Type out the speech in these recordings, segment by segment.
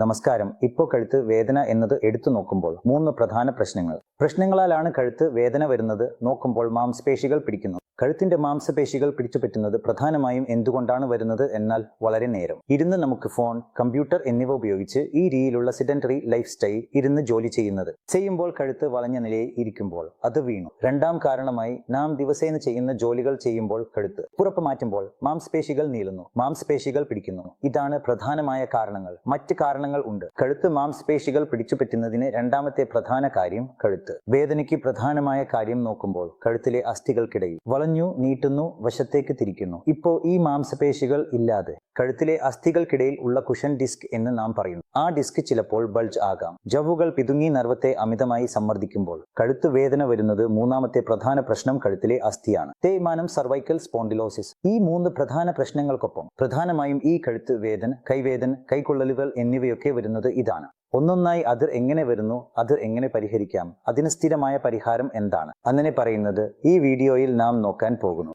നമസ്കാരം. ഇപ്പോൾ കഴുത്ത് വേദന എന്നത് എടുത്തു നോക്കുമ്പോൾ മൂന്ന് പ്രധാന പ്രശ്നങ്ങൾ. പ്രശ്നങ്ങളാലാണ് കഴുത്ത് വേദന വരുന്നത് നോക്കുമ്പോൾ മാംസപേശികൾ പിടിക്കുന്നു. കഴുത്തിന്റെ മാംസപേശികൾ പിടിച്ചു പറ്റുന്നത് പ്രധാനമായും എന്തുകൊണ്ടാണ് വരുന്നത് എന്നാൽ വളരെ നേരം. ഇരുന്ന് നമുക്ക് ഫോൺ കമ്പ്യൂട്ടർ എന്നിവ ഉപയോഗിച്ച് ഈ രീതിയിലുള്ള സിഡന്ററി ലൈഫ് സ്റ്റൈൽ ഇരുന്ന് ജോലി ചെയ്യുന്നത്. ചെയ്യുമ്പോൾ കഴുത്ത് വളഞ്ഞ നിലയിൽ ഇരിക്കുമ്പോൾ അത് വീണു. രണ്ടാം കാരണമായി നാം ദിവസേന ചെയ്യുന്ന ജോലികൾ ചെയ്യുമ്പോൾ കഴുത്ത് പുറപ്പ് മാറ്റുമ്പോൾ മാംസപേശികൾ നീളുന്നു. മാംസപേശികൾ പിടിക്കുന്നു. ഇതാണ് പ്രധാനമായ കാരണങ്ങൾ. മറ്റ് കാരണങ്ങൾ ഉണ്ട്. കഴുത്ത് മാംസപേശികൾ പിടിച്ചുപറ്റുന്നതിന് രണ്ടാമത്തെ പ്രധാന കാര്യം കഴുത്ത്. വേദനയ്ക്ക് പ്രധാനമായ കാര്യം നോക്കുമ്പോൾ കഴുത്തിലെ അസ്ഥികൾക്കിടയിൽ. വളഞ്ഞു നീട്ടുന്നു വശത്തേക്ക് തിരിക്കുന്നു. ഇപ്പോ ഈ മാംസപേശികൾ ഇല്ലാതെ കഴുത്തിലെ അസ്ഥികൾക്കിടയിൽ ഉള്ള കുഷൻ ഡിസ്ക് എന്ന് നാം പറയുന്നു. ആ ഡിസ്ക് ചിലപ്പോൾ ബൾജ് ആകാം. ജവുകൾ പിതുങ്ങി നർവത്തെ അമിതമായി സമ്മർദ്ദിക്കുമ്പോൾ കഴുത്ത് വേദന വരുന്നത് മൂന്നാമത്തെ പ്രധാന പ്രശ്നം കഴുത്തിലെ അസ്ഥിയാണ്. തേയ്മാനം സർവൈക്കൽ സ്പോണ്ടിലോസിസ്. ഈ മൂന്ന് പ്രധാന പ്രശ്നങ്ങൾക്കൊപ്പം പ്രധാനമായും ഈ കഴുത്ത് വേദന കൈവേദന കൈക്കൊള്ളലുകൾ എന്നിവയൊക്കെ വരുന്നത് ഇതാണ്. ഒന്നൊന്നായി അതിർ എങ്ങനെ വരുന്നു അതിർ എങ്ങനെ പരിഹരിക്കാം അതിന് സ്ഥിരമായ പരിഹാരം എന്താണ്? അങ്ങനെ പറയുന്നത് ഈ വീഡിയോയിൽ നാം നോക്കാൻ പോകുന്നു.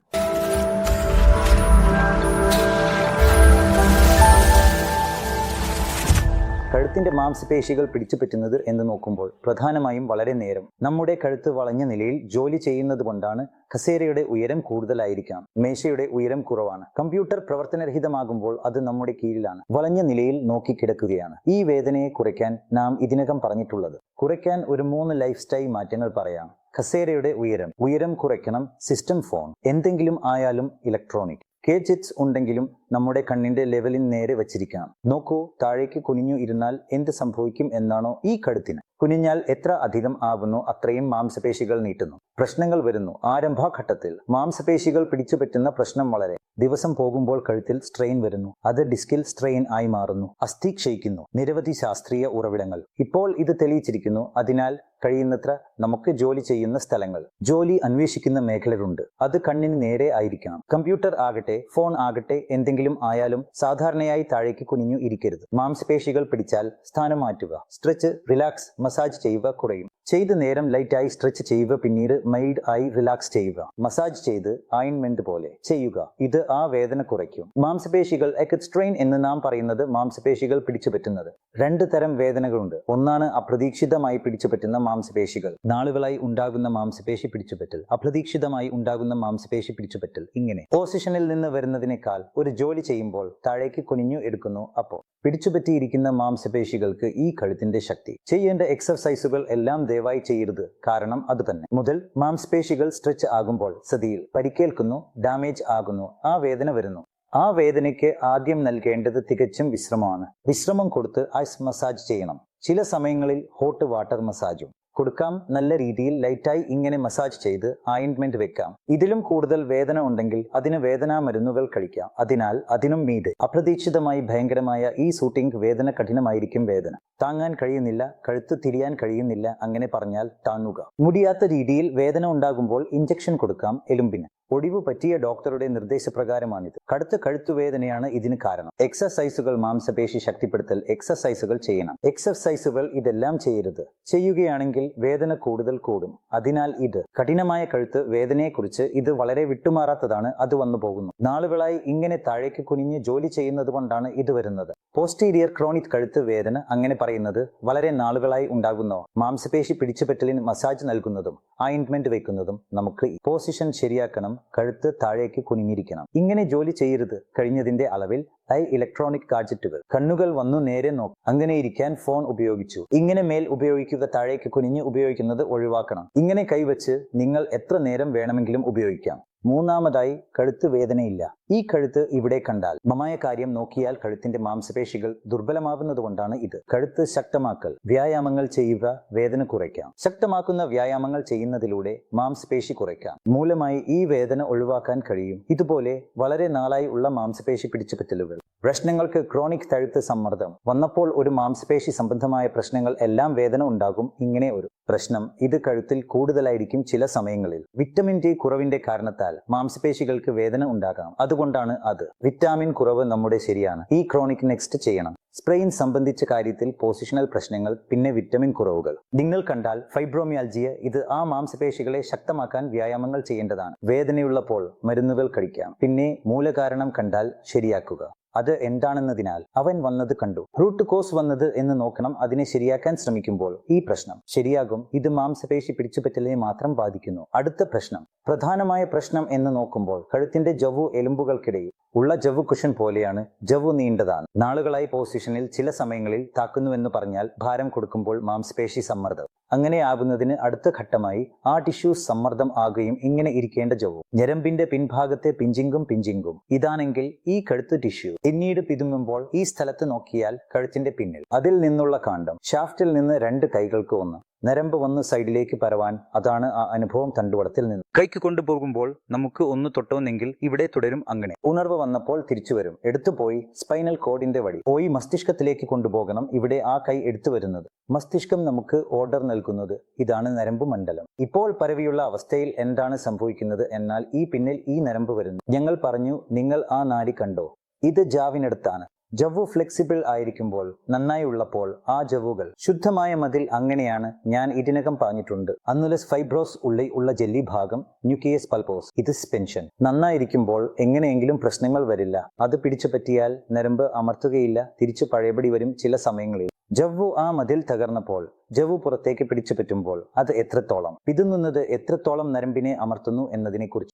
കഴുത്തിന്റെ മാംസപേശികൾ പിടിച്ചുപറ്റുന്നത് എന്ന് നോക്കുമ്പോൾ പ്രധാനമായും വളരെ നേരം. നമ്മുടെ കഴുത്ത് വളഞ്ഞ നിലയിൽ ജോലി ചെയ്യുന്നത് കൊണ്ടാണ് കസേരയുടെ ഉയരം കൂടുതലായിരിക്കാം. മേശയുടെ ഉയരം കുറവാണ്. കമ്പ്യൂട്ടർ പ്രവർത്തനരഹിതമാകുമ്പോൾ അത് നമ്മുടെ കീഴിലാണ്. വളഞ്ഞ നിലയിൽ നോക്കിക്കിടക്കുകയാണ് ഈ വേദനയെ കുറയ്ക്കാൻ നാം ഇതിനകം പറഞ്ഞിട്ടുള്ളത്. കുറയ്ക്കാൻ ഒരു മൂന്ന് ലൈഫ് സ്റ്റൈൽ മാറ്റങ്ങൾ പറയാം. കസേരയുടെ ഉയരം. ഉയരം കുറയ്ക്കണം സിസ്റ്റം ഫോൺ. എന്തെങ്കിലും ആയാലും ഇലക്ട്രോണിക്. കേജിറ്റ്സ് ഉണ്ടെങ്കിലും നമ്മുടെ കണ്ണിന്റെ ലെവലിന് നേരെ വച്ചിരിക്കണം. നോക്കൂ താഴേക്ക് കുനിഞ്ഞു ഇരുന്നാൽ എന്ത് സംഭവിക്കും എന്നാണോ ഈ കഴുത്തിന്. കുനിഞ്ഞാൽ എത്ര അധികം ആവുന്നു അത്രയും മാംസപേശികൾ നീട്ടുന്നു. പ്രശ്നങ്ങൾ വരുന്നു. ആരംഭഘട്ടത്തിൽ മാംസപേശികൾ പിടിച്ചുപറ്റുന്ന പ്രശ്നം വളരെ. ദിവസം പോകുമ്പോൾ കഴുത്തിൽ സ്ട്രെയിൻ വരുന്നു. അത് ഡിസ്കിൽ സ്ട്രെയിൻ ആയി മാറുന്നു. അസ്ഥി ക്ഷയിക്കുന്നു. നിരവധി ശാസ്ത്രീയ ഉറവിടങ്ങൾ. ഇപ്പോൾ ഇത് തെളിയിച്ചിരിക്കുന്നു. അതിനാൽ കഴിയുന്നത്ര നമുക്ക് ജോലി ചെയ്യുന്ന സ്ഥലങ്ങൾ. ജോലി അന്വേഷിക്കുന്ന മേഖലകളുണ്ട്. അത് കണ്ണിന് നേരെ ആയിരിക്കണം. കമ്പ്യൂട്ടർ ആകട്ടെ ഫോൺ ആകട്ടെ എന്തെങ്കിലും ആയാലും സാധാരണയായി താഴേക്ക് കുനിഞ്ഞു ഇരിക്കരുത്. മാംസപേശികൾ പിടിച്ചാൽ സ്ഥാനം മാറ്റുക. സ്ട്രെച്ച് റിലാക്സ് മസാജ് ചെയ്യുക കുറയും. ചെയ്ത് നേരം ലൈറ്റായി സ്ട്രെച്ച് ചെയ്യുക പിന്നീട് മൈൽഡ് ആയി റിലാക്സ് ചെയ്യുക. മസാജ് ചെയ്ത് ആയിൻമെന്റ് പോലെ ചെയ്യുക. ഇത് ആ വേദന കുറയ്ക്കും. മാംസപേശികൾ എക്കസ്ട്രെയിൻ എന്ന് നാം പറയുന്നത് മാംസപേശികൾ പിടിച്ചുപറ്റുന്നത്. രണ്ട് തരം വേദനകളുണ്ട്. ഒന്നാണ് അപ്രതീക്ഷിതമായി പിടിച്ചുപറ്റുന്ന മാംസപേശികൾ. നാളുകളായി ഉണ്ടാകുന്ന മാംസപേശി പിടിച്ചുപറ്റൽ. അപ്രതീക്ഷിതമായി ഉണ്ടാകുന്ന മാംസപേശി പിടിച്ചുപറ്റൽ. ഇങ്ങനെ. പൊസിഷനിൽ നിന്ന് വരുന്നതിനേക്കാൾ ഒരു ജോലി ചെയ്യുമ്പോൾ താഴേക്ക് കുനിഞ്ഞു എടുക്കുന്നു അപ്പോൾ. പിടിച്ചുപറ്റിയിരിക്കുന്ന മാംസപേശികൾക്ക് ഈ കഴുത്തിന്റെ ശക്തി. ചെയ്യേണ്ട എക്സർസൈസുകൾ എല്ലാം ദയവായി ചെയ്യരുത്. കാരണം അത് തന്നെ. മുതൽ മാംസപേശികൾ സ്ട്രെച്ച് ആകുമ്പോൾ സതിയിൽ പരിക്കേൽക്കുന്നു ഡാമേജ് ആകുന്നു ആ വേദന വരുന്നു. ആ വേദനയ്ക്ക് ആദ്യം നൽകേണ്ടത് തികച്ചും വിശ്രമമാണ്. വിശ്രമം കൊടുത്ത് ഐസ് മസാജ് ചെയ്യണം. ചില സമയങ്ങളിൽ ഹോട്ട് വാട്ടർ മസാജും കൊടുക്കാം. നല്ല രീതിയിൽ ലൈറ്റായി ഇങ്ങനെ മസാജ് ചെയ്ത് ആയിൻമെന്റ് വെക്കാം. ഇതിലും കൂടുതൽ വേദന ഉണ്ടെങ്കിൽ അതിന് വേദനാ മരുന്നുകൾ കഴിക്കാം. അതിനാൽ അതിനും മീതെ അപ്രതീക്ഷിതമായി ഭയങ്കരമായ ഈ ഷൂട്ടിംഗ് വേദന കഠിനമായിരിക്കും വേദന. താങ്ങാൻ കഴിയുന്നില്ല കഴുത്ത് തിരിയാൻ കഴിയുന്നില്ല അങ്ങനെ പറഞ്ഞാൽ താങ്ങുക. മുടിയാത്ത രീതിയിൽ വേദന ഉണ്ടാകുമ്പോൾ ഇഞ്ചക്ഷൻ കൊടുക്കാം എലുമ്പിന്. ഒടിവ് പറ്റിയ ഡോക്ടറുടെ നിർദ്ദേശപ്രകാരമാണിത്. കടുത്ത കഴുത്തുവേദനയാണ് ഇതിന് കാരണം. എക്സസൈസുകൾ മാംസപേശി ശക്തിപ്പെടുത്തൽ എക്സസൈസുകൾ ചെയ്യണം. എക്സസൈസുകൾ ഇതെല്ലാം ചെയ്യരുത്. ചെയ്യുകയാണെങ്കിൽ വേദന കൂടുതൽ കൂടും. അതിനാൽ ഇത് കഠിനമായ കഴുത്ത് വേദനയെക്കുറിച്ച് ഇത് വളരെ വിട്ടുമാറാത്തതാണ് അത് വന്നു പോകുന്നു. നാളുകളായി ഇങ്ങനെ താഴേക്ക് കുനിഞ്ഞ് ജോലി ചെയ്യുന്നത് കൊണ്ടാണ് ഇത് വരുന്നത്. പോസ്റ്റീരിയർ ക്രോണിക് കഴുത്ത് വേദന അങ്ങനെ പറയുന്നത് വളരെ നാളുകളായി ഉണ്ടാകുന്ന. മാംസപേശി പിടിച്ചുപറ്റലിന് മസാജ് നൽകുന്നതും ആയിൻമെന്റ് വെക്കുന്നതും നമുക്ക് പൊസിഷൻ ശരിയാക്കണം കഴുത്ത് താഴേക്ക് കുനിഞ്ഞിരിക്കണം. ഇങ്ങനെ ജോലി ചെയ്യരുത്. കഴിഞ്ഞതിന്റെ അളവിൽ ഐ ഇലക്ട്രോണിക് ഗാഡ്ജറ്റുകൾ. കണ്ണുകൾ വന്നു നേരെ നോക്കും. അങ്ങനെ ഇരിക്കാൻ ഫോൺ ഉപയോഗിച്ചു. ഇങ്ങനെ മേൽ ഉപയോഗിക്കുക താഴേക്ക് കുനിഞ്ഞ് ഉപയോഗിക്കുന്നത് ഒഴിവാക്കണം. ഇങ്ങനെ കൈവച്ച് നിങ്ങൾ എത്ര നേരം വേണമെങ്കിലും ഉപയോഗിക്കാം. മൂന്നാമതായി കഴുത്ത് വേദനയില്ല. ഈ കഴുത്ത് ഇവിടെ കണ്ടാൽ മമായ കാര്യം നോക്കിയാൽ കഴുത്തിന്റെ മാംസപേശികൾ ദുർബലമാവുന്നതുകൊണ്ടാണ് ഇത്. കഴുത്ത് ശക്തമാക്കൽ വ്യായാമങ്ങൾ ചെയ്യുക വേദന കുറയ്ക്കാം. ശക്തമാക്കുന്ന വ്യായാമങ്ങൾ ചെയ്യുന്നതിലൂടെ മാംസപേശി കുറയ്ക്കാം. മൂലമായി ഈ വേദന ഒഴിവാക്കാൻ കഴിയും. ഇതുപോലെ വളരെ നാളായി ഉള്ള മാംസപേശി പിടിച്ചുപറ്റലുകൾ പ്രശ്നങ്ങൾക്ക് ക്രോണിക് തഴുത്ത് സമ്മർദ്ദം. വന്നപ്പോൾ ഒരു മാംസപേശി സംബന്ധമായ പ്രശ്നങ്ങൾ എല്ലാം വേദന ഉണ്ടാകും ഇങ്ങനെ ഒരു പ്രശ്നം ഇത് കഴുത്തിൽ കൂടുതലായിരിക്കും ചില സമയങ്ങളിൽ. വിറ്റമിൻ ഡി കുറവിന്റെ കാരണത്താൽ മാംസപേശികൾക്ക് വേദന ഉണ്ടാകാം. അതുകൊണ്ടാണ് അത്. വിറ്റാമിൻ കുറവ് നമ്മുടെ ശരിയാണ്. ഈ ക്രോണിക് നെക്സ്റ്റ് ചെയ്യണം. സ്പ്രെയിൻ സംബന്ധിച്ച കാര്യത്തിൽ പൊസിഷണൽ പ്രശ്നങ്ങൾ പിന്നെ വിറ്റമിൻ കുറവുകൾ. നിങ്ങൾ കണ്ടാൽ ഫൈബ്രോമിയാൽജിയ ഇത് ആ മാംസപേശികളെ ശക്തമാക്കാൻ വ്യായാമങ്ങൾ ചെയ്യേണ്ടതാണ്. വേദനയുള്ളപ്പോൾ മരുന്നുകൾ കഴിക്കാം. പിന്നെ മൂലകാരണം കണ്ടാൽ ശരിയാക്കുക. അത് എന്താണെന്നതിനാൽ അവൻ വന്നത് കണ്ടു. റൂട്ട് കോസ് വന്നത് എന്ന് നോക്കണം. അതിനെ ശരിയാക്കാൻ ശ്രമിക്കുമ്പോൾ ഈ പ്രശ്നം ശരിയാകും. ഇത് മാംസപേശി പിടിച്ചുപറ്റലിനെ മാത്രം ബാധിക്കുന്നു. അടുത്ത പ്രശ്നം. പ്രധാനമായ പ്രശ്നം എന്ന് നോക്കുമ്പോൾ കഴുത്തിന്റെ ജവു എലുമ്പുകൾക്കിടയിൽ ഉള്ള ജവു കുഷൻ പോലെയാണ് ജവു നീണ്ടതാണ്. നാളുകളായി പൊസിഷനിൽ ചില സമയങ്ങളിൽ താക്കുന്നുവെന്ന് പറഞ്ഞാൽ ഭാരം കൊടുക്കുമ്പോൾ മാംസപേശി സമ്മർദ്ദം. അങ്ങനെ ആകുന്നതിന് അടുത്ത ഘട്ടമായി ആ ടിഷ്യൂ സമ്മർദ്ദം ആകുകയും ഇങ്ങനെ ഇരിക്കേണ്ട ജവും ഞരമ്പിന്റെ പിൻഭാഗത്തെ പിഞ്ചിങ്കും പിഞ്ചിങ്കും. ഇതാണെങ്കിൽ ഈ കഴുത്ത് ടിഷ്യൂ. പിന്നീട് പിതുങ്ങുമ്പോൾ ഈ സ്ഥലത്ത് നോക്കിയാൽ കഴുത്തിന്റെ പിന്നിൽ. അതിൽ നിന്നുള്ള കാണ്ടം ഷാഫ്റ്റിൽ നിന്ന് രണ്ട് കൈകൾക്ക് ഒന്ന്. നരമ്പ് വന്ന് സൈഡിലേക്ക് പരവാൻ അതാണ് ആ അനുഭവം തണ്ടുവടത്തിൽ നിന്ന്. കൈക്ക് കൊണ്ടുപോകുമ്പോൾ നമുക്ക് ഒന്ന് തൊട്ടുവന്നെങ്കിൽ ഇവിടെ തുടരും അങ്ങനെ. ഉണർവ് വന്നപ്പോൾ തിരിച്ചു വരും. എടുത്തുപോയി സ്പൈനൽ കോഡിന്റെ വഴി. പോയി മസ്തിഷ്കത്തിലേക്ക് കൊണ്ടുപോകണം. ഇവിടെ ആ കൈ എടുത്തു വരുന്നത്. മസ്തിഷ്കം നമുക്ക് ഓർഡർ നൽകുന്നത് ഇതാണ് നരമ്പ് മണ്ഡലം. ഇപ്പോൾ പരവിയുള്ള അവസ്ഥയിൽ എന്താണ് സംഭവിക്കുന്നത് എന്നാൽ ഈ പിന്നിൽ ഈ നരമ്പ് വരുന്നു. ഞങ്ങൾ പറഞ്ഞു നിങ്ങൾ ആ നാടി കണ്ടോ? ഇത് ജാവിനടുത്താണ്. ജവ്വു ഫ്ലെക്സിബിൾ ആയിരിക്കുമ്പോൾ നന്നായി ഉള്ളപ്പോൾ ആ ജവുകൾ ശുദ്ധമായ മതിൽ അങ്ങനെയാണ് ഞാൻ ഇതിനകം പറഞ്ഞിട്ടുണ്ട്. അന്നുലസ് ഫൈബ്രോസ് ഉള്ളിൽ ഉള്ള ജെല്ലി ഭാഗം ന്യൂക്ലിയസ് പൽപോസ് ഇത് സ്പെൻഷൻ നന്നായിരിക്കുമ്പോൾ എങ്ങനെയെങ്കിലും പ്രശ്നങ്ങൾ വരില്ല. അത് പിടിച്ചു പറ്റിയാൽ നരമ്പ് അമർത്തുകയില്ല തിരിച്ചു പഴയപടി വരും ചില സമയങ്ങളിൽ. ജവ്വു ആ മതിൽ തകർന്നപ്പോൾ ജവ്വു പുറത്തേക്ക് പിടിച്ചു പറ്റുമ്പോൾ അത് എത്രത്തോളം? പിതുങ്ങുന്നത് എത്രത്തോളം നരമ്പിനെ അമർത്തുന്നു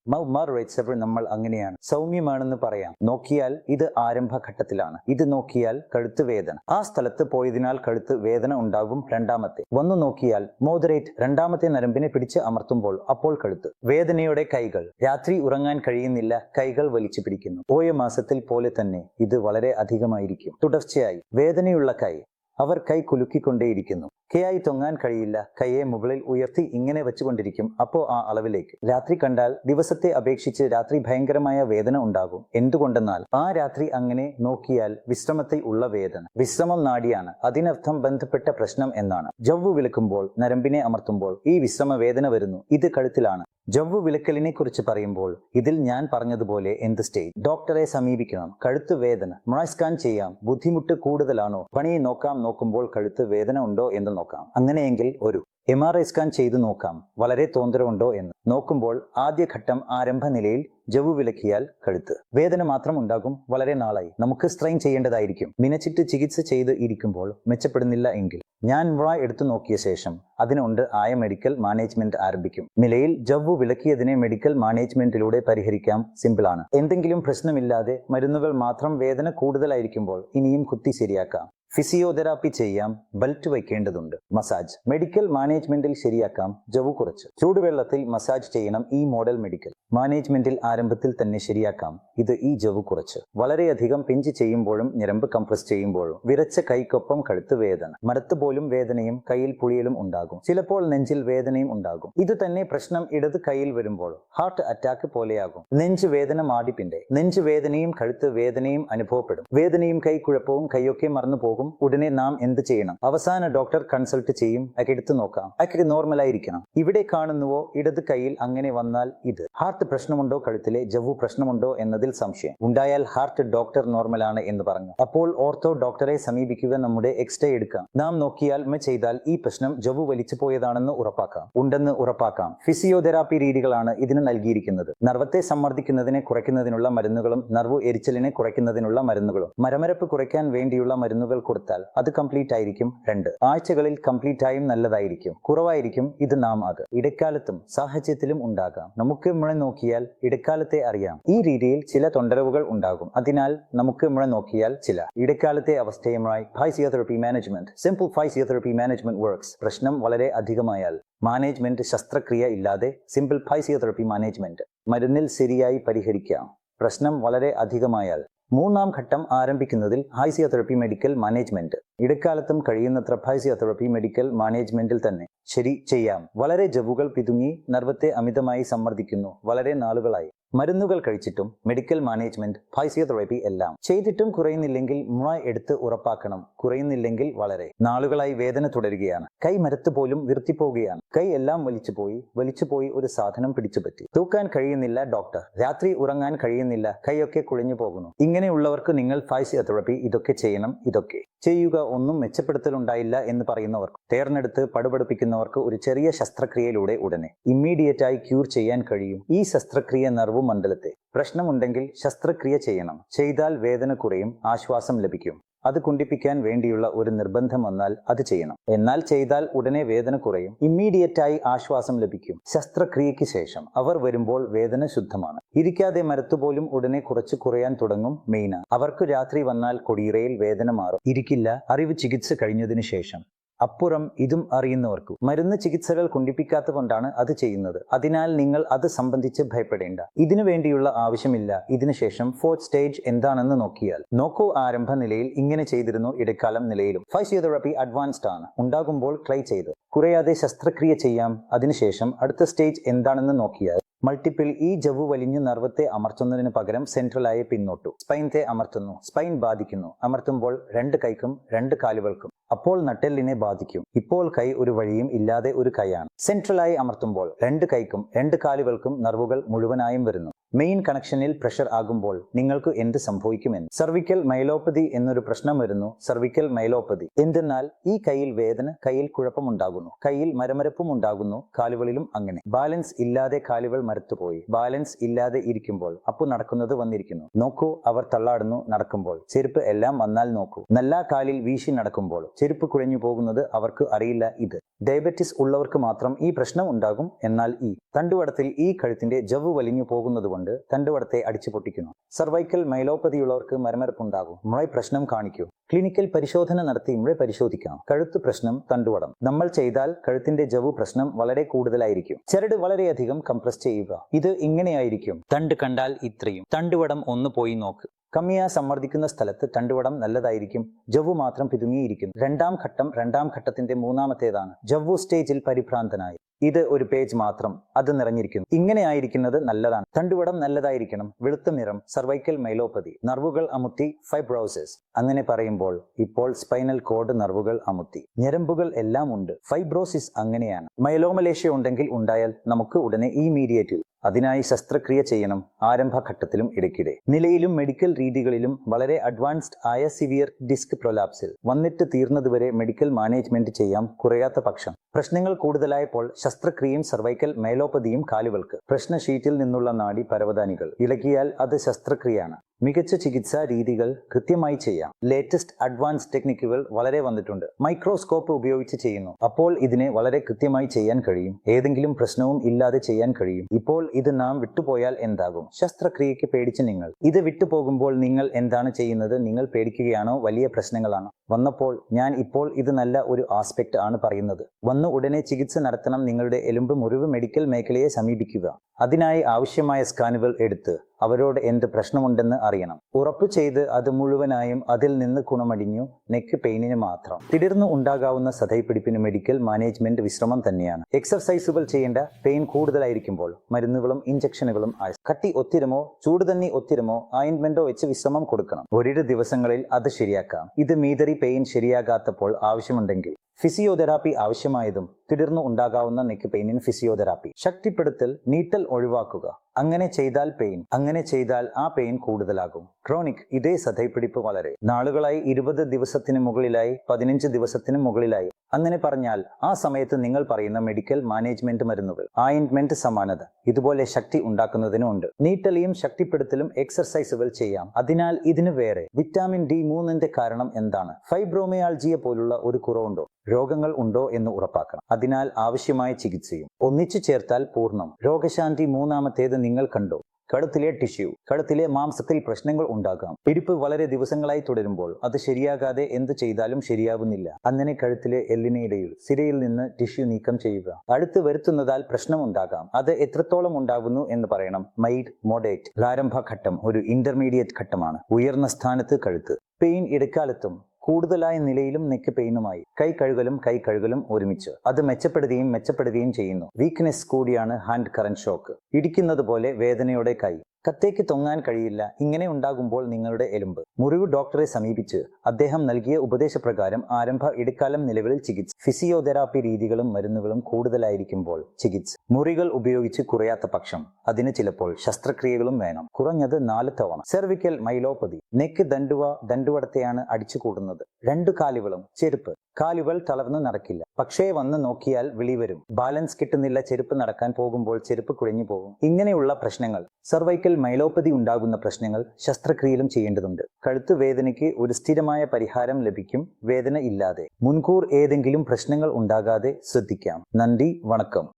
മൗമാർ റൈറ്റ്സവർ നമ്മൾ അങ്ങനെയാണ്. സൗമ്യമാണെന്ന് പറയാം. നോക്കിയാൽ ഇത് ആരംഭഘട്ടത്തിലാണ്. ഇത് നോക്കിയാൽ കഴുത്ത് വേദന. ആ സ്ഥലത്ത് പോയതിനാൽ കഴുത്ത് വേദന ഉണ്ടാകും രണ്ടാമത്തെ. വന്നു നോക്കിയാൽ മോദറേറ്റ് രണ്ടാമത്തെ നരമ്പിനെ പിടിച്ച് അമർത്തുമ്പോൾ അപ്പോൾ കഴുത്ത്. വേദനയുടെ കൈകൾ. രാത്രി ഉറങ്ങാൻ കഴിയുന്നില്ല. കൈകൾ വലിച്ചു പിടിക്കുന്നു. പോയ മാസത്തിൽ പോലെ തന്നെ ഇത് വളരെ അധികമായിരിക്കും. തുടർച്ചയായി. വേദനയുള്ള കൈ. അവർ കൈ കുലുക്കിക്കൊണ്ടേയിരിക്കുന്നു. കൈയായി തൊങ്ങാൻ കഴിയില്ല. കൈയെ മുകളിൽ ഉയർത്തി ഇങ്ങനെ വെച്ചുകൊണ്ടിരിക്കും. അപ്പോ ആ അളവിലേക്ക്. രാത്രി കണ്ടാൽ ദിവസത്തെ അപേക്ഷിച്ച് രാത്രി ഭയങ്കരമായ വേദന ഉണ്ടാകും. എന്തുകൊണ്ടെന്നാൽ ആ രാത്രി അങ്ങനെ നോക്കിയാൽ വിശ്രമത്തിൽ ഉള്ള വേദന. വിശ്രമം നാടിയാണ്. അതിനർത്ഥം ബന്ധപ്പെട്ട പ്രശ്നം എന്നാണ്. ജവ്വു വിളിക്കുമ്പോൾ നരമ്പിനെ അമർത്തുമ്പോൾ ഈ വിശ്രമ വേദന വരുന്നു. ഇത് കഴുത്തിലാണ്. ജവ്വു വിലക്കലിനെ കുറിച്ച് പറയുമ്പോൾ ഇതിൽ ഞാൻ പറഞ്ഞതുപോലെ എന്ത് സ്റ്റേജ് ഡോക്ടറെ സമീപിക്കണം. കഴുത്ത് വേദന. മൊണായ് സ്കാൻ ചെയ്യാം. ബുദ്ധിമുട്ട് കൂടുതലാണോ? പണിയെ നോക്കാം. നോക്കുമ്പോൾ കഴുത്ത് വേദന ഉണ്ടോ എന്ന് നോക്കാം. അങ്ങനെയെങ്കിൽ ഒരു എം ആർ ഐ സ്കാൻ ചെയ്തു നോക്കാം. വളരെ തോന്തരമുണ്ടോ എന്ന്. നോക്കുമ്പോൾ ആദ്യഘട്ടം ആരംഭ നിലയിൽ ജവു വിലക്കിയാൽ കഴുത്ത്. വേദന മാത്രം ഉണ്ടാകും. വളരെ നാളായി. നമുക്ക് സ്ട്രെയിൻ ചെയ്യേണ്ടതായിരിക്കും. മിനച്ചിട്ട് ചികിത്സ ചെയ്ത് ഇരിക്കുമ്പോൾ മെച്ചപ്പെടുന്നില്ല എങ്കിൽ. ഞാൻ വ്രായ് എടുത്തു നോക്കിയ ശേഷം അതിനുണ്ട് ആയ മെഡിക്കൽ മാനേജ്മെന്റ് ആരംഭിക്കും. നിലയിൽ ജവ്വു വിലക്കിയതിനെ മെഡിക്കൽ മാനേജ്മെന്റിലൂടെ പരിഹരിക്കാം. സിമ്പിൾ ആണ്. എന്തെങ്കിലും പ്രശ്നമില്ലാതെ മരുന്നുകൾ മാത്രം വേദന കൂടുതലായിരിക്കുമ്പോൾ ഇനിയും കുത്തി ശരിയാക്കാം. ഫിസിയോതെറാപ്പി ചെയ്യാം ബെൽറ്റ് വയ്ക്കേണ്ടതുണ്ട്. മസാജ്. മെഡിക്കൽ മാനേജ്മെന്റിൽ ശരിയാക്കാം. ജവു കുറച്ച്. ചൂടുവെള്ളത്തിൽ മസാജ് ചെയ്യണം ഈ മോഡൽ മെഡിക്കൽ മാനേജ്മെന്റിൽ ആരംഭത്തിൽ തന്നെ ശരിയാക്കാം. ഇത് ഈ ജവു കുറച്ച്. വളരെയധികം പിഞ്ച് ചെയ്യുമ്പോഴും ഞരമ്പ് കംപ്രസ് ചെയ്യുമ്പോഴും വിറച്ച കൈക്കൊപ്പം കഴുത്ത് വേദന. മരത്ത് പോലും വേദനയും കയ്യിൽ പുളിയലും ഉണ്ടാകും. ചിലപ്പോൾ നെഞ്ചിൽ വേദനയും ഉണ്ടാകും. ഇത് തന്നെ പ്രശ്നം ഇടത് കയ്യിൽ വരുമ്പോൾ ഹാർട്ട് അറ്റാക്ക് പോലെയാകും. നെഞ്ച് വേദന മാടിപ്പിന്റെ നെഞ്ച് വേദനയും കഴുത്ത് വേദനയും അനുഭവപ്പെടും. വേദനയും കൈക്കുഴപ്പവും കൈയൊക്കെ മറന്നു പോകും ഉടനെ നാം എന്ത് ചെയ്യണം? അവസാന ഡോക്ടർ കൺസൾട്ട് ചെയ്യും. അയാൾക്ക് എടുത്തു നോക്കാം. അയാൾക്ക് നോർമൽ ആയിരിക്കണം. ഇവിടെ കാണുന്നുവോ? ഇടത് കൈയിൽ അങ്ങനെ വന്നാൽ ഇത്. ഹാർട്ട് പ്രശ്നമുണ്ടോ കഴുത്തിലെ? ജവ്വു പ്രശ്നമുണ്ടോ എന്നതിൽ സംശയം. ഉണ്ടായാൽ ഹാർട്ട് ഡോക്ടർ നോർമൽ ആണ് എന്ന് പറഞ്ഞു. അപ്പോൾ ഓർത്തോ ഡോക്ടറെ സമീപിക്കുക നമ്മുടെ എക്സ്റേ എടുക്കാം. നാം നോക്കിയാൽ മ ചെയ്താൽ ഈ പ്രശ്നം ജവ്വു വലിച്ചു പോയതാണെന്ന് ഉറപ്പാക്കാം. ഉണ്ടെന്ന് ഉറപ്പാക്കാം. ഫിസിയോതെറാപ്പി രീതികളാണ് ഇതിന് നൽകിയിരിക്കുന്നത്. നർവത്തെ സമ്മർദ്ദിക്കുന്നതിനെ കുറയ്ക്കുന്നതിനുള്ള മരുന്നുകളും നർവ് എരിച്ചലിനെ കുറയ്ക്കുന്നതിനുള്ള മരുന്നുകളും മരമരപ്പ് കുറയ്ക്കാൻ വേണ്ടിയുള്ള മരുന്നുകൾ കൊടുത്താൽ അത് കംപ്ലീറ്റ് ആയിരിക്കും രണ്ട്. ആഴ്ചകളിൽ കംപ്ലീറ്റ് ആയും നല്ലതായിരിക്കും. കുറവായിരിക്കും ഇത് നാം അത്. ഇടക്കാലത്തും സാഹചര്യത്തിലും ഉണ്ടാകാം. നമുക്ക് മുഴ നോക്കിയാൽ ഇടക്കാലത്തെ അറിയാം. ഈ രീതിയിൽ ചില തൊണ്ടരവുകൾ ഉണ്ടാകും. അതിനാൽ നമുക്ക് മുഴ നോക്കിയാൽ ചില. ഇടക്കാലത്തെ അവസ്ഥയുമായി physiotherapy management simple physiotherapy management works പ്രശ്നം വളരെ അധികമായാൽ മാനേജ്മെന്റ് ശസ്ത്രക്രിയ ഇല്ലാതെ സിമ്പിൾ ഫൈസിയോതെറപ്പി മാനേജ്മെന്റ് മരുന്നിൽ ശരിയായി പരിഹരിക്കാം. പ്രശ്നം വളരെ അധികമായാൽ മൂന്നാം ഘട്ടം ആരംഭിക്കുന്നതിൽ ഹൈസിയോതെറപ്പി മെഡിക്കൽ മാനേജ്മെന്റ്. ഇടക്കാലത്തും കഴിയുന്നത്ര ഹൈസിയോതെറപ്പി മെഡിക്കൽ മാനേജ്മെന്റിൽ തന്നെ ശരി ചെയ്യാം. വളരെ ജവുകൾ പിതുങ്ങി നർവത്തെ അമിതമായി സമ്മർദ്ദിക്കുന്നു. വളരെ നാളുകളായി. മരുന്നുകൾ കഴിച്ചിട്ടും മെഡിക്കൽ മാനേജ്മെന്റ് ഫൈസിയോതെറാപ്പി എല്ലാം ചെയ്തിട്ടും കുറയുന്നില്ലെങ്കിൽ മുഴ എടുത്ത് ഉറപ്പാക്കണം. കുറയുന്നില്ലെങ്കിൽ വളരെ നാളുകളായി വേദന തുടരുകയാണ്. കൈ മരത്ത് പോലും വീർത്തിപ്പോവുകയാണ്. കൈ എല്ലാം വലിച്ചു പോയി വലിച്ചു പോയി ഒരു സാധനം പിടിച്ചു പറ്റി. തൂക്കാൻ കഴിയുന്നില്ല ഡോക്ടർ രാത്രി ഉറങ്ങാൻ കഴിയുന്നില്ല. കൈയൊക്കെ കുഴഞ്ഞു പോകുന്നു. ഇങ്ങനെയുള്ളവർക്ക് നിങ്ങൾ ഫൈസിയോതെറാപ്പി ഇതൊക്കെ ചെയ്യണം ഇതൊക്കെ. ചെയ്യുക ഒന്നും മെച്ചപ്പെടുത്തലുണ്ടായില്ല എന്ന് പറയുന്നവർക്ക് തേർന്നെടുത്ത് പടുപടിപ്പിക്കുന്നവർക്ക് ഒരു ചെറിയ ശസ്ത്രക്രിയയിലൂടെ ഉടനെ ഇമ്മീഡിയറ്റ് ആയി ക്യൂർ ചെയ്യാൻ കഴിയും. ഈ ശസ്ത്രക്രിയ നർവ് മണ്ഡലത്തെ. പ്രശ്നമുണ്ടെങ്കിൽ ശസ്ത്രക്രിയ ചെയ്യണം. ചെയ്താൽ വേദന കുറയും ആശ്വാസം ലഭിക്കും. അത് കുണ്ടിപ്പിക്കാൻ വേണ്ടിയുള്ള ഒരു നിർബന്ധം വന്നാൽ അത് ചെയ്യണം. എന്നാൽ ചെയ്താൽ ഉടനെ വേദന കുറയും. ഇമ്മീഡിയറ്റ് ആയി ആശ്വാസം ലഭിക്കും. ശസ്ത്രക്രിയയ്ക്ക് ശേഷം അവർ വരുമ്പോൾ വേദന ശുദ്ധമാണ്. ഇരിക്കാതെ മരത്തുപോലും ഉടനെ കുറച്ച് കുറയാൻ തുടങ്ങും മെയിന. അവർക്ക് രാത്രി വന്നാൽ കൊടിയിറയിൽ വേദന മാറും. ഇരിക്കില്ല. അറിവ് ചികിത്സ കഴിഞ്ഞതിനു ശേഷം. അപ്പുറം ഇതും അറിയുന്നവർക്കു. മരുന്ന് ചികിത്സകൾ കുണ്ടിപ്പിക്കാത്ത കൊണ്ടാണ് അത് ചെയ്യുന്നത്. അതിനാൽ നിങ്ങൾ അത് സംബന്ധിച്ച് ഭയപ്പെടേണ്ട. ഇതിനു വേണ്ടിയുള്ള ആവശ്യമില്ല. ഇതിനുശേഷം ഫോർത്ത് സ്റ്റേജ് എന്താണെന്ന് നോക്കിയാൽ. നോക്കോ ആരംഭ നിലയിൽ ഇങ്ങനെ ചെയ്തിരുന്നു ഇടക്കാലം നിലയിലും. ഫൈസിയോതെറാപ്പി അഡ്വാൻസ്ഡ് ആണ്. ഉണ്ടാകുമ്പോൾ ട്രൈ ചെയ്ത്. കുറയാതെ ശസ്ത്രക്രിയ ചെയ്യാം. അതിനുശേഷം അടുത്ത സ്റ്റേജ് എന്താണെന്ന് നോക്കിയാൽ. മൾട്ടിപ്പിൾ ഈ ജവ് വലിഞ്ഞു നർവത്തെ അമർത്തുന്നതിന് പകരം സെൻട്രലായി പിന്നോട്ടു. സ്പൈനത്തെ അമർത്തുന്നു. സ്പൈൻ ബാധിക്കുന്നു. അമർത്തുമ്പോൾ രണ്ട് കൈക്കും രണ്ട് കാലുകൾക്കും. അപ്പോൾ നട്ടെല്ലിനെ ബാധിക്കും. ഇപ്പോൾ കൈ ഒരു വഴിയും ഇല്ലാതെ ഒരു കൈയാണ്. സെൻട്രലായി അമർത്തുമ്പോൾ രണ്ട് കൈക്കും രണ്ട് കാലുകൾക്കും നർവുകൾ മുഴുവനായും വരുന്നു. മെയിൻ കണക്ഷനിൽ പ്രഷർ ആകുമ്പോൾ നിങ്ങൾക്ക് എന്ത് സംഭവിക്കുമെന്ന്. സർവിക്കൽ മൈലോപ്പതി എന്നൊരു പ്രശ്നം വരുന്നു. സർവിക്കൽ മൈലോപ്പതി എന്തെന്നാൽ ഈ കയ്യിൽ വേദന കയ്യിൽ കുഴപ്പമുണ്ടാകുന്നു. കയ്യിൽ മരമരപ്പും ഉണ്ടാകുന്നു. കാലുകളിലും അങ്ങനെ. ബാലൻസ് ഇല്ലാതെ കാലുകൾ മരത്തുപോയി. ബാലൻസ് ഇല്ലാതെ ഇരിക്കുമ്പോൾ അപ്പു നടക്കുന്നത് വന്നിരിക്കുന്നു. നോക്കൂ അവർ തള്ളാടുന്നു നടക്കുമ്പോൾ. ചെരുപ്പ് എല്ലാം വന്നാൽ നോക്കൂ. നല്ല കാലിൽ വീശി നടക്കുമ്പോൾ ചെരുപ്പ് കുഴഞ്ഞു പോകുന്നത് അവർക്ക് അറിയില്ല ഇത്. ഡയബറ്റിസ് ഉള്ളവർക്ക് മാത്രം ഈ പ്രശ്നം ഉണ്ടാകും. എന്നാൽ ഈ തണ്ടുവടത്തിൽ ഈ കഴുത്തിന്റെ ജവ് വലിഞ്ഞു പോകുന്നത് കൊണ്ട് തണ്ടുവടത്തെ അടിച്ചു പൊട്ടിക്കുന്നു. സർവൈക്കൽ മൈലോപ്പതിയുള്ളവർക്ക് മരമരപ്പുണ്ടാകും. മുഴ പ്രശ്നം കാണിക്കൂ. ക്ലിനിക്കൽ പരിശോധന നടത്തി മുഴ പരിശോധിക്കാം. കഴുത്ത് പ്രശ്നം തണ്ടുവടം. നമ്മൾ ചെയ്താൽ കഴുത്തിന്റെ ജവ് പ്രശ്നം വളരെ കൂടുതലായിരിക്കും. ചരട് വളരെയധികം കംപ്രസ് ചെയ്യുക. ഇത് ഇങ്ങനെയായിരിക്കും. തണ്ട് കണ്ടാൽ ഇത്രയും. തണ്ടുവടം ഒന്ന് പോയി നോക്ക്. കമ്മിയ സമ്മർദ്ദിക്കുന്ന സ്ഥലത്ത് തണ്ടുവടം നല്ലതായിരിക്കും. ജവ്വു മാത്രം പിതുങ്ങിയിരിക്കുന്നു. രണ്ടാം ഘട്ടം രണ്ടാം ഘട്ടത്തിന്റെ മൂന്നാമത്തേതാണ്. ജവ്വു സ്റ്റേജിൽ പരിഭ്രാന്തനായി. ഇത് ഒരു പേജ് മാത്രം. അത് നിറഞ്ഞിരിക്കുന്നു. ഇങ്ങനെ ആയിരിക്കുന്നത് നല്ലതാണ്. തണ്ടുവടം നല്ലതായിരിക്കണം. വെളുത്ത നിറം സർവൈക്കൽ മൈലോപ്പതി നർവുകൾ അമുത്തി ഫൈബ്രോസിസ് അങ്ങനെ പറയുമ്പോൾ ഇപ്പോൾ സ്പൈനൽ കോഡ് നർവുകൾ അമുത്തി. ഞരമ്പുകൾ എല്ലാം ഉണ്ട്. ഫൈബ്രോസിസ് അങ്ങനെയാണ്. മൈലോമലേഷ്യ ഉണ്ടെങ്കിൽ ഉണ്ടായാൽ നമുക്ക് ഉടനെ ഇമീഡിയറ്റിൽ അതിനായി ശസ്ത്രക്രിയ ചെയ്യണം. ആരംഭഘട്ടത്തിലും ഇടയ്ക്കിടെ. നിലയിലും മെഡിക്കൽ രീതികളിലും വളരെ അഡ്വാൻസ്ഡ് ആയ സിവിയർ ഡിസ്ക് പ്രൊലാപ്സിൽ വന്നിട്ട് തീർന്നതുവരെ മെഡിക്കൽ മാനേജ്മെന്റ് ചെയ്യാം കുറയാത്ത പക്ഷം. പ്രശ്നങ്ങൾ കൂടുതലായപ്പോൾ ശസ്ത്രക്രിയയും സർവൈക്കൽ മേലോപ്പതിയും കാലുകൾക്ക്. പ്രശ്ന ഷീറ്റിൽ നിന്നുള്ള നാഡി പരവതാനികൾ. ഇളകിയാൽ അത് ശസ്ത്രക്രിയയാണ്. മികച്ച ചികിത്സാ രീതികൾ കൃത്യമായി ചെയ്യാം. ലേറ്റസ്റ്റ് അഡ്വാൻസ് ടെക്നിക്കുകൾ വളരെ വന്നിട്ടുണ്ട്. മൈക്രോസ്കോപ്പ് ഉപയോഗിച്ച് ചെയ്യുന്നു. അപ്പോൾ ഇതിനെ വളരെ കൃത്യമായി ചെയ്യാൻ കഴിയും. ഏതെങ്കിലും പ്രശ്നവും ഇല്ലാതെ ചെയ്യാൻ കഴിയും. ഇപ്പോൾ ഇത് നാം വിട്ടുപോയാൽ എന്താകും? ശസ്ത്രക്രിയയ്ക്ക് പേടിച്ച് നിങ്ങൾ. ഇത് വിട്ടുപോകുമ്പോൾ നിങ്ങൾ എന്താണ് ചെയ്യുന്നത്? നിങ്ങൾ പേടിക്കുകയാണോ? വലിയ പ്രശ്നങ്ങളാണ്. വന്നപ്പോൾ ഞാൻ ഇപ്പോൾ ഇത് നല്ല ഒരു ആസ്പെക്ട് ആണ് പറയുന്നത്. വന്ന് ഉടനെ ചികിത്സ നടത്തണം നിങ്ങളുടെ എലുമ്പ് മുറിവ് മെഡിക്കൽ മേഖലയെ സമീപിക്കുക. അതിനായി ആവശ്യമായ സ്കാനുകൾ എടുത്ത് അവരോട് എന്ത് പ്രശ്നമുണ്ടെന്ന് അറിയണം. ഉറപ്പ് ചെയ്ത് അത് മുഴുവനായും അതിൽ നിന്ന് ഗുണമടിഞ്ഞു നെക്ക് പെയിനിന് മാത്രം. തിടർന്ന് ഉണ്ടാകാവുന്ന സതൈപ്പിടിപ്പിന് മെഡിക്കൽ മാനേജ്മെന്റ് വിശ്രമം തന്നെയാണ്. എക്സർസൈസുകൾ ചെയ്യേണ്ട പെയിൻ കൂടുതലായിരിക്കുമ്പോൾ മരുന്നുകളും ഇഞ്ചക്ഷനുകളും കട്ടി ഒത്തിരമോ ചൂട് തന്നെ ഒത്തിരമോ ആയിൻമെന്റോ വെച്ച് വിശ്രമം കൊടുക്കണം. ഒരിരു ദിവസങ്ങളിൽ അത് ശരിയാക്കാം. ഇത് മീതറി പെയിൻ ശരിയാകാത്തപ്പോൾ ആവശ്യമുണ്ടെങ്കിൽ ഫിസിയോതെറാപ്പി ആവശ്യമായതും തുടർന്ന് ഉണ്ടാകാവുന്ന നെക്ക് പെയിനിന് ഫിസിയോതെറാപ്പി. ശക്തിപ്പെടുത്തൽ നീട്ടൽ ഒഴിവാക്കുക. അങ്ങനെ ചെയ്താൽ പെയിൻ അങ്ങനെ ചെയ്താൽ ആ പെയിൻ കൂടുതലാകും. ക്രോണിക് ഇതേ സതൈപ്പിടിപ്പ് വളരെ. നാളുകളായി ഇരുപത് ദിവസത്തിന് മുകളിലായി പതിനഞ്ച് ദിവസത്തിന് മുകളിലായി അങ്ങനെ പറഞ്ഞാൽ ആ സമയത്ത് നിങ്ങൾ പറയുന്ന മെഡിക്കൽ മാനേജ്മെന്റ് മരുന്നുകൾ ആയിൻമെന്റ് സമാനത ഇതുപോലെ ശക്തി ഉണ്ടാക്കുന്നതിനുണ്ട് നീട്ടലിയും ശക്തിപ്പെടുത്തലും എക്സർസൈസുകൾ ചെയ്യാം. അതിനാൽ ഇതിന് വേറെ വിറ്റാമിൻ ഡി മൂന്നിന്റെ കാരണം എന്താണ്? ഫൈബ്രോമയാൾജിയ പോലുള്ള ഒരു കുറവുണ്ടോ? രോഗങ്ങൾ ഉണ്ടോ എന്ന് ഉറപ്പാക്കണം. അതിനാൽ ആവശ്യമായ ചികിത്സയും. ഒന്നിച്ചു ചേർത്താൽ പൂർണം. രോഗശാന്തി മൂന്നാമത്തേത് നിങ്ങൾ കണ്ടോ? കഴുത്തിലെ ടിഷ്യൂ കഴുത്തിലെ മാംസത്തിൽ പ്രശ്നങ്ങൾ ഉണ്ടാകാം. ഇരിപ്പ് വളരെ ദിവസങ്ങളായി തുടരുമ്പോൾ അത് ശരിയാകാതെ എന്ത് ചെയ്താലും ശരിയാവുന്നില്ല. അങ്ങനെ കഴുത്തിലെ എല്ലിനിടയിൽ സിരയിൽ നിന്ന് ടിഷ്യൂ നീക്കം ചെയ്യുക. അടുത്ത് വരുത്തുന്നതാൽ പ്രശ്നമുണ്ടാകാം അത് എത്രത്തോളം ഉണ്ടാകുന്നു എന്ന് പറയണം. Mild moderate. പ്രാരംഭ ഘട്ടം ഒരു ഇന്റർമീഡിയറ്റ് ഘട്ടമാണ്. ഉയർന്ന സ്ഥാനത്ത് കഴുത്ത്. പെയിൻ ഇടക്കാലത്തും കൂടുതലായ നിലയിലും നെക്ക് പെയിനുമായി. കൈ കഴുകലും കൈ കഴുകലും ഒരുമിച്ച്. അത് മെച്ചപ്പെടുകയും മെച്ചപ്പെടുകയും ചെയ്യുന്നു. വീക്ക്നെസ് കൂടിയാണ് ഹാൻഡ് കറന്റ് ഷോക്ക് ഇടിക്കുന്നത് പോലെ വേദനയോടെ കൈ. കത്തേക്ക് തൊങ്ങാൻ കഴിയില്ല. ഇങ്ങനെ ഉണ്ടാകുമ്പോൾ നിങ്ങളുടെ എലുമ്പ്. മുറിവ് ഡോക്ടറെ സമീപിച്ച് അദ്ദേഹം നൽകിയ ഉപദേശപ്രകാരം ആരംഭ ഇടക്കാലം നിലവിൽ ചികിത്സ. ഫിസിയോതെറാപ്പി രീതികളും മരുന്നുകളും കൂടുതലായിരിക്കുമ്പോൾ ചികിത്സ. മുറികൾ ഉപയോഗിച്ച് കുറയാത്ത പക്ഷം. അതിന് ചിലപ്പോൾ ശസ്ത്രക്രിയകളും വേണം. കുറഞ്ഞത് നാല് തവണ. Cervical myelopathy. നെക്ക് ദണ്ടുവ ദണ്ടുവടത്തെയാണ് അടിച്ചു കൂടുന്നത് രണ്ടു കാലുകളും ചെരുപ്പ്. കാലുകൾ തളർന്നു നടക്കില്ല. പക്ഷേ വന്ന് നോക്കിയാൽ വിളി വരും. ബാലൻസ് കിട്ടുന്നില്ല. ചെരുപ്പ് നടക്കാൻ പോകുമ്പോൾ ചെരുപ്പ് കുഴഞ്ഞു പോകും. ഇങ്ങനെയുള്ള പ്രശ്നങ്ങൾ. സർവൈക്കൽ മൈലോപ്പതി ഉണ്ടാകുന്ന പ്രശ്നങ്ങൾ ശസ്ത്രക്രിയയിലും ചെയ്യേണ്ടതുണ്ട്. കഴുത്ത് വേദനയ്ക്ക് ഒരു സ്ഥിരമായ പരിഹാരം ലഭിക്കും. വേദന ഇല്ലാതെ. മുൻകൂർ ഏതെങ്കിലും പ്രശ്നങ്ങൾ ഉണ്ടാകാതെ ശ്രദ്ധിക്കാം. നന്ദി. വണക്കം.